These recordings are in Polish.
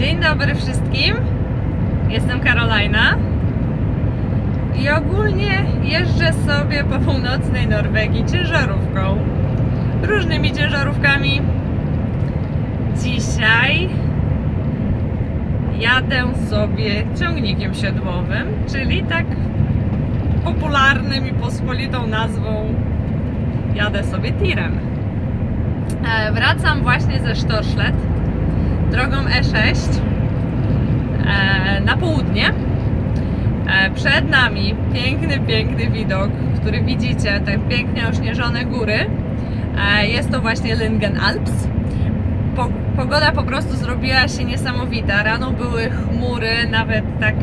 Dzień dobry wszystkim. Jestem Karolina. I ogólnie jeżdżę sobie po północnej Norwegii ciężarówką. Różnymi ciężarówkami. Dzisiaj jadę sobie ciągnikiem siodłowym, czyli tak popularnym i pospolitą nazwą jadę sobie tirem. E, Wracam właśnie ze Sztorszlet drogą E6 e, na południe. E, Przed nami piękny, piękny widok, który widzicie, te pięknie ośnieżone góry. E, Jest to właśnie Lyngen Alps. Po- Pogoda po prostu zrobiła się niesamowita. Rano były chmury, nawet tak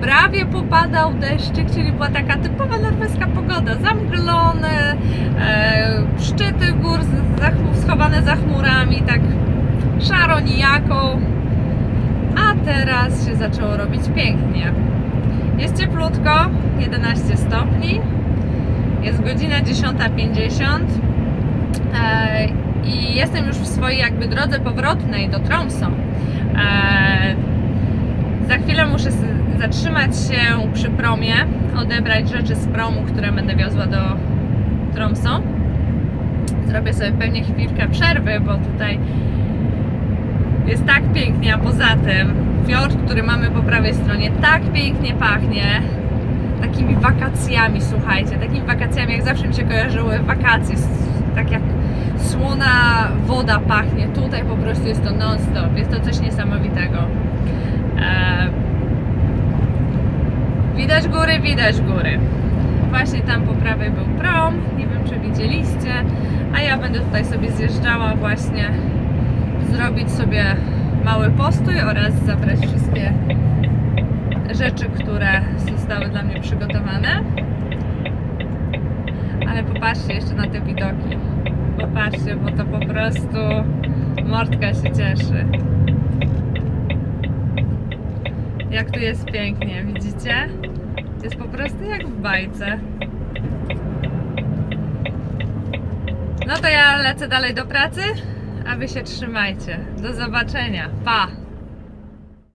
prawie popadał deszczyk, czyli była taka typowa norweska pogoda. Zamglone, szczyty gór schowane za chmurami, tak szaro nijako. A teraz się zaczęło robić pięknie. Jest cieplutko, 11 stopni. Jest godzina 10.50. E, I jestem już w swojej jakby drodze powrotnej do Tromsø. E, za chwilę muszę zatrzymać się przy promie, odebrać rzeczy z promu, które będę wiozła do Tromsø. Zrobię sobie pewnie chwilkę przerwy, bo tutaj jest tak pięknie, a poza tym fiord, który mamy po prawej stronie, tak pięknie pachnie takimi wakacjami, słuchajcie, takimi wakacjami, jak zawsze mi się kojarzyły wakacje, tak jak słona woda pachnie, tutaj po prostu jest to non-stop, jest to coś niesamowitego. E, widać góry, widać góry. Właśnie tam po prawej był prom, nie wiem czy widzieliście, a ja będę tutaj sobie zjeżdżała właśnie zrobić sobie mały postój oraz zabrać wszystkie rzeczy, które zostały dla mnie przygotowane. Ale popatrzcie jeszcze na te widoki. Popatrzcie, bo to po prostu mordka się cieszy. Jak tu jest pięknie, widzicie? Jest po prostu jak w bajce. No to ja lecę dalej do pracy, a wy się trzymajcie. Do zobaczenia. Pa!